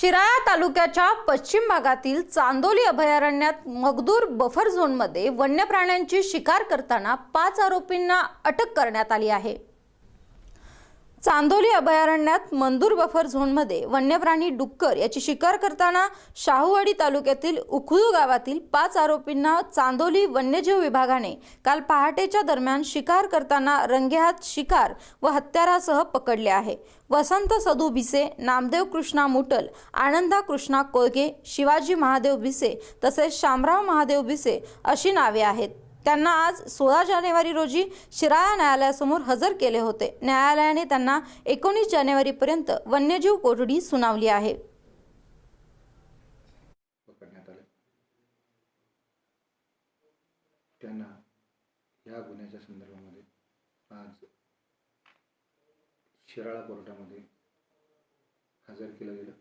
शिराळा तालुक्याच्या पश्चिम भागातील चांदोली अभयारण्यात मगदूर बफर झोनमध्ये वन्य प्राण्यांची शिकार करताना पाच आरोपींना अटक करण्यात आली आहे. चांदोली अभयारण्यात मंदूर बफर झोनमध्ये वन्यप्राणी डुक्कर याची शिकार करताना शाहूवाडी तालुक्यातील उखळू गावातील पाच आरोपींना चांदोली वन्यजीव विभागाने काल पहाटेच्या दरम्यान शिकार करताना रंगेहात शिकार व हत्यारासह पकडले आहे. वसंत सदू भिसे नामदेव कृष्णा मुटल आनंदा कृष्णा कोळगे शिवाजी महादेव भिसे तसेच शामराव महादेव भिसे अशी नावे आहेत. त्यांना आज सोळा जानेवारी रोजी शिराळा न्यायालयासमोर हजर केले होते. न्यायालयाने त्यांना एकोणीस जानेवारीपर्यंत वन्यजीव कोठडी सुनावली आहे. त्यांना या गुन्ह्याच्या संदर्भामध्ये आज शिराळा कोर्टामध्ये हजर केलं गेलं.